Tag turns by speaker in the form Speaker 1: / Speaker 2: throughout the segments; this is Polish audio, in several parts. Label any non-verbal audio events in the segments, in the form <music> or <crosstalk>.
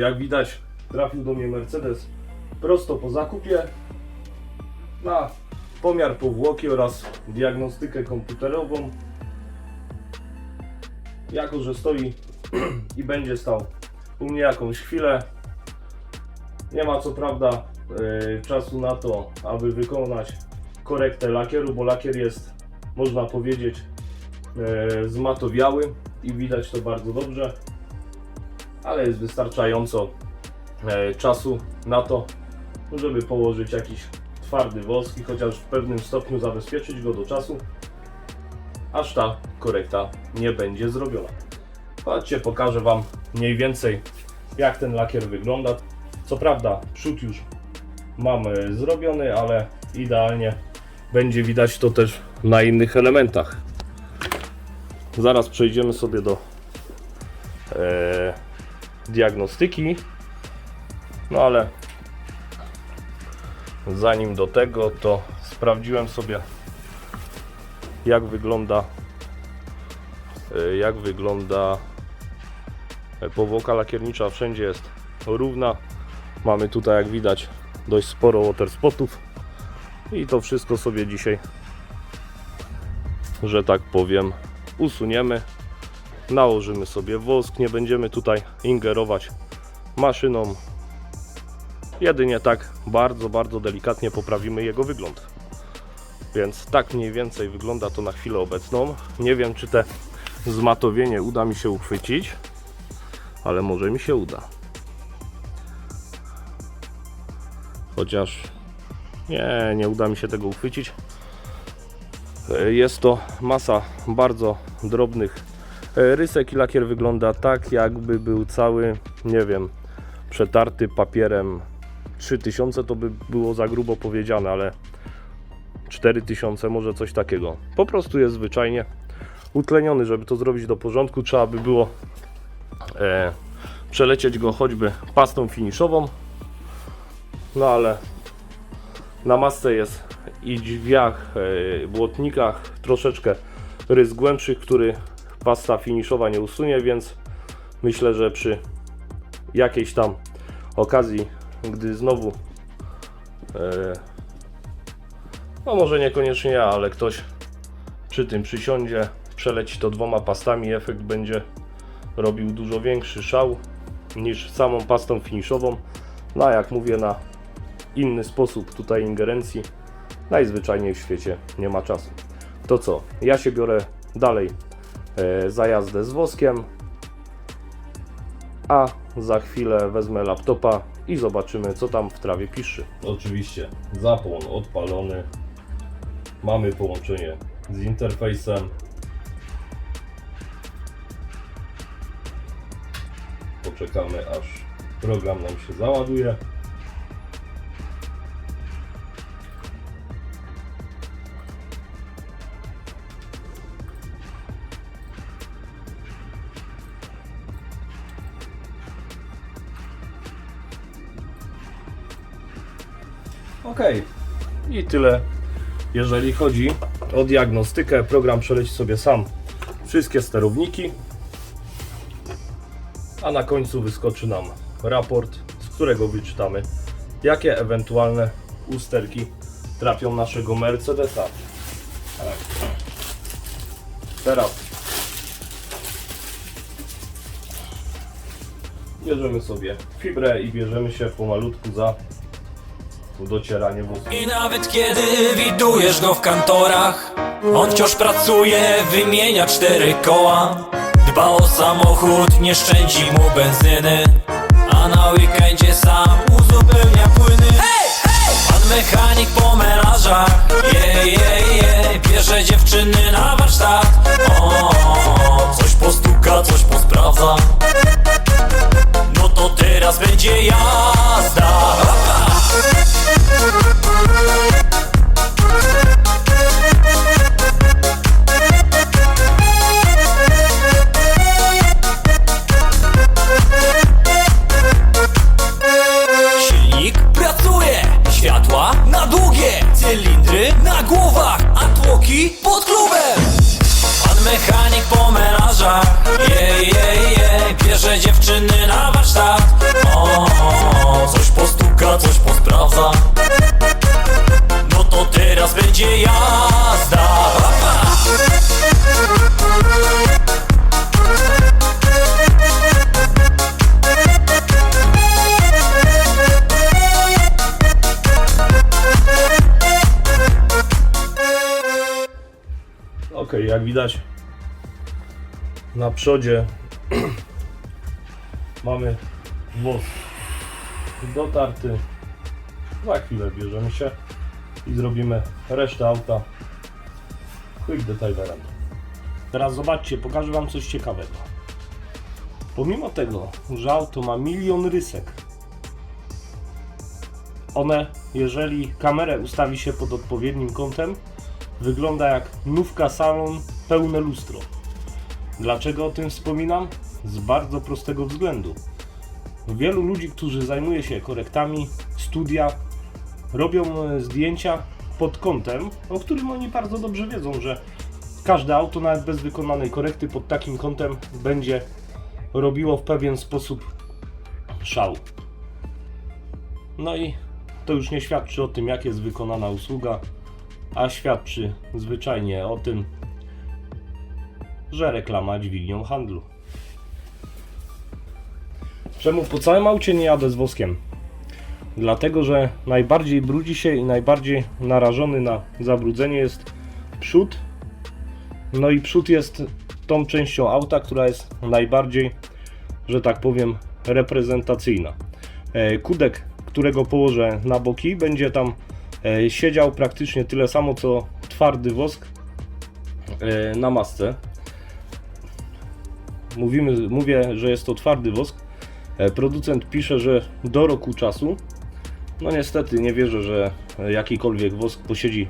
Speaker 1: Jak widać, trafił do mnie Mercedes prosto po zakupie na pomiar powłoki oraz diagnostykę komputerową. Jako, że stoi <clears throat> i będzie stał u mnie jakąś chwilę, nie ma co prawda e, czasu na to, aby wykonać korektę lakieru, bo lakier jest, można powiedzieć, e, zmatowiały i widać to bardzo dobrze ale jest wystarczająco e, czasu na to, żeby położyć jakiś twardy wosk i chociaż w pewnym stopniu zabezpieczyć go do czasu, aż ta korekta nie będzie zrobiona. Chodźcie, pokażę Wam mniej więcej jak ten lakier wygląda. Co prawda przód już mamy zrobiony, ale idealnie będzie widać to też na innych elementach. Zaraz przejdziemy sobie do e, diagnostyki. No ale zanim do tego, to sprawdziłem sobie jak wygląda jak wygląda powłoka lakiernicza. Wszędzie jest równa. Mamy tutaj jak widać dość sporo water spotów i to wszystko sobie dzisiaj że tak powiem usuniemy nałożymy sobie wosk, nie będziemy tutaj ingerować maszyną. Jedynie tak bardzo, bardzo delikatnie poprawimy jego wygląd. Więc tak mniej więcej wygląda to na chwilę obecną. Nie wiem, czy te zmatowienie uda mi się uchwycić, ale może mi się uda. Chociaż nie, nie uda mi się tego uchwycić. Jest to masa bardzo drobnych E, Rysek i lakier wygląda tak, jakby był cały, nie wiem, przetarty papierem 3000 to by było za grubo powiedziane, ale 4000 może coś takiego. Po prostu jest zwyczajnie utleniony, żeby to zrobić do porządku, trzeba by było e, przelecieć go choćby pastą finiszową. No ale na masce jest i drzwiach, e, błotnikach troszeczkę rys głębszych, który pasta finiszowa nie usunie, więc myślę, że przy jakiejś tam okazji, gdy znowu e, no może niekoniecznie ja, ale ktoś przy tym przysiądzie, przeleci to dwoma pastami, efekt będzie robił dużo większy szał niż samą pastą finiszową. No a jak mówię, na inny sposób tutaj ingerencji najzwyczajniej w świecie nie ma czasu. To co? Ja się biorę dalej za jazdę z woskiem, a za chwilę wezmę laptopa i zobaczymy co tam w trawie pisze. Oczywiście zapłon odpalony, mamy połączenie z interfejsem. Poczekamy aż program nam się załaduje. Ok. I tyle. Jeżeli chodzi o diagnostykę, program przeleci sobie sam wszystkie sterowniki, a na końcu wyskoczy nam raport, z którego wyczytamy, jakie ewentualne usterki trafią naszego Mercedesa. Teraz bierzemy sobie fibrę i bierzemy się pomalutku za docieranie wózku.
Speaker 2: I nawet kiedy widujesz go w kantorach On wciąż pracuje, wymienia cztery koła. Dba o samochód, nie szczędzi mu benzyny A na weekendzie sam uzupełnia płyny. Pan mechanik po menażach Je, je, je Bierze dziewczyny na warsztat. O, Coś postuka, coś posprawdza. No to teraz będzie jazda
Speaker 1: jak widać na przodzie <clears throat> mamy woz dotarty. Za chwilę bierzemy się i zrobimy resztę auta quick detailerem. Teraz zobaczcie, pokażę Wam coś ciekawego. Pomimo tego, że auto ma milion rysek, one, jeżeli kamerę ustawi się pod odpowiednim kątem, wygląda jak nówka salon pełne lustro. Dlaczego o tym wspominam? Z bardzo prostego względu. Wielu ludzi, którzy zajmuje się korektami, studia, robią e, zdjęcia pod kątem, o którym oni bardzo dobrze wiedzą, że każde auto, nawet bez wykonanej korekty, pod takim kątem będzie robiło w pewien sposób szał. No i to już nie świadczy o tym, jak jest wykonana usługa, a świadczy zwyczajnie o tym, że reklama dźwignią handlu. Czemu po całym aucie nie jadę z woskiem? Dlatego, że najbardziej brudzi się i najbardziej narażony na zabrudzenie jest przód. No i przód jest tą częścią auta, która jest najbardziej, że tak powiem, reprezentacyjna. E, Kudek, którego położę na boki, będzie tam siedział praktycznie tyle samo co twardy wosk e, na masce. Mówimy, mówię, że jest to twardy wosk. E, Producent pisze, że do roku czasu. No niestety nie wierzę, że jakikolwiek wosk posiedzi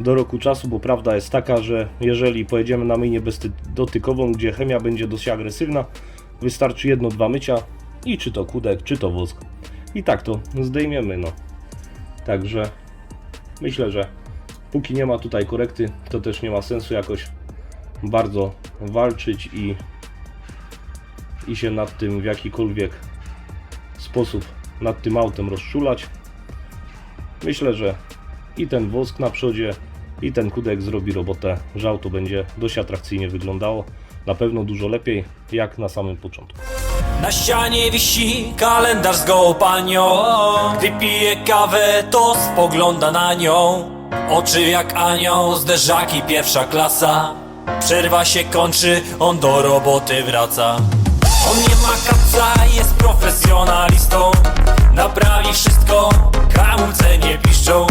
Speaker 1: do roku czasu, bo prawda jest taka, że jeżeli pojedziemy na myjnię bezdotykową, gdzie chemia będzie dość agresywna, wystarczy jedno, dwa mycia i czy to kudek, czy to wosk. I tak to zdejmiemy, no. Także myślę, że póki nie ma tutaj korekty, to też nie ma sensu jakoś bardzo walczyć i, i się nad tym w jakikolwiek sposób nad tym autem rozczulać. Myślę, że i ten wosk na przodzie, i ten kudek zrobi robotę, że auto będzie dość atrakcyjnie wyglądało. Na pewno dużo lepiej, jak na samym początku.
Speaker 2: Na ścianie wisi kalendarz z gołą panią Gdy pije kawę, to spogląda na nią. Oczy jak anioł, zderzaki pierwsza klasa. Przerwa się kończy, on do roboty wraca. On nie ma kaca, jest profesjonalistą. Naprawi wszystko, hamulce nie piszczą.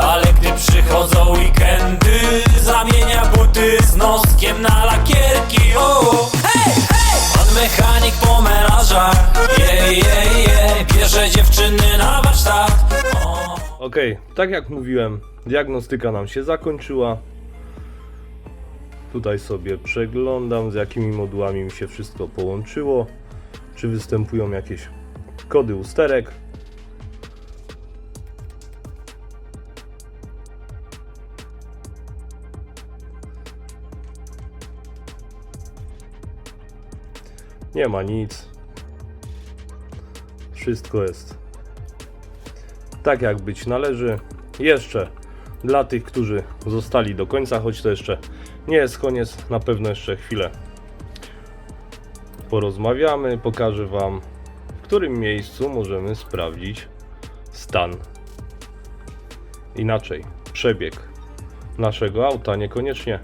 Speaker 2: Ale gdy przychodzą weekendy Zamienia buty z noskiem na lakierki melanżach Je, je, je Bierze dziewczyny na warsztat o.
Speaker 1: Tak jak mówiłem, diagnostyka nam się zakończyła. Tutaj sobie przeglądam, z jakimi modułami mi się wszystko połączyło. Czy występują jakieś kody usterek. Nie ma nic. Wszystko jest tak jak być należy. Jeszcze dla tych, którzy zostali do końca, choć to jeszcze nie jest koniec, na pewno jeszcze chwilę porozmawiamy, pokażę Wam, w którym miejscu możemy sprawdzić stan. Inaczej, przebieg naszego auta niekoniecznie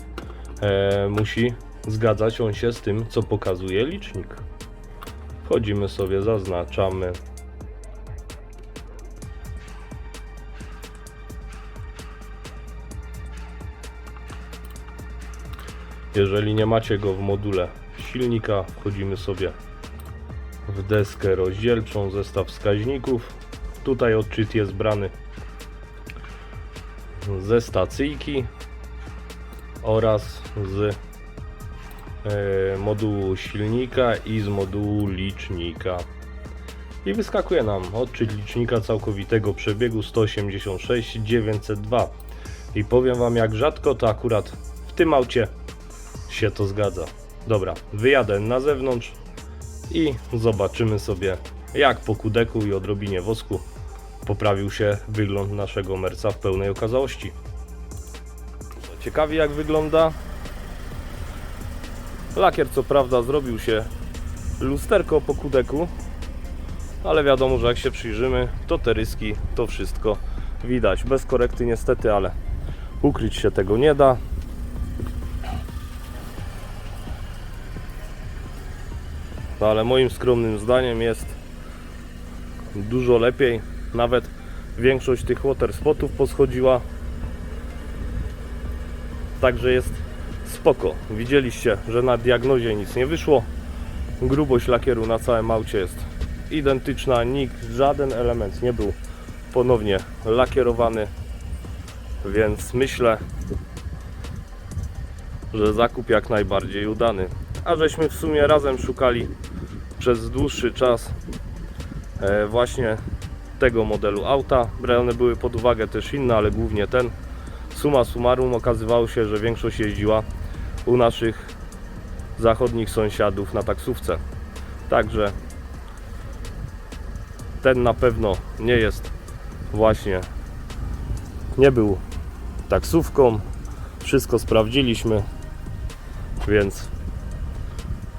Speaker 1: e, musi zgadzać on się z tym, co pokazuje licznik. Wchodzimy sobie, zaznaczamy. Jeżeli nie macie go w module silnika, wchodzimy sobie w deskę rozdzielczą, zestaw wskaźników. Tutaj odczyt jest brany ze stacyjki oraz z e, modułu silnika i z modułu licznika. I wyskakuje nam odczyt licznika całkowitego przebiegu 186 902. I powiem Wam jak rzadko to akurat w tym aucie się to zgadza. Dobra, wyjadę na zewnątrz i zobaczymy sobie jak po kudeku i odrobinie wosku poprawił się wygląd naszego merca w pełnej okazałości. Ciekawie jak wygląda. Lakier co prawda zrobił się lusterko po kudeku, ale wiadomo, że jak się przyjrzymy, to te ryski, to wszystko widać. Bez korekty niestety, ale ukryć się tego nie da. No ale moim skromnym zdaniem jest dużo lepiej. Nawet większość tych water spotów poschodziła. Także jest spoko. Widzieliście, że na diagnozie nic nie wyszło. Grubość lakieru na całym aucie jest identyczna. Nikt, żaden element nie był ponownie lakierowany. Więc myślę, że zakup jak najbardziej udany. A żeśmy w sumie razem szukali przez dłuższy czas e, właśnie tego modelu auta. Brane były pod uwagę też inne, ale głównie ten. Suma summarum okazywało się, że większość jeździła u naszych zachodnich sąsiadów na taksówce. Także ten na pewno nie jest właśnie nie był taksówką. Wszystko sprawdziliśmy. Więc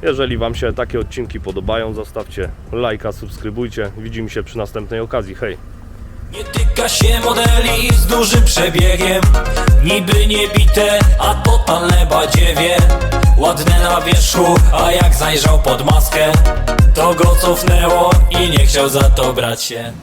Speaker 1: jeżeli Wam się takie odcinki podobają, zostawcie lajka, subskrybujcie. Widzimy się przy następnej okazji. Hej!
Speaker 2: Nie tyka się modeli z dużym przebiegiem Niby nie bite, a totalne badziewie Ładne na wierzchu, a jak zajrzał pod maskę To go cofnęło i nie chciał za to brać się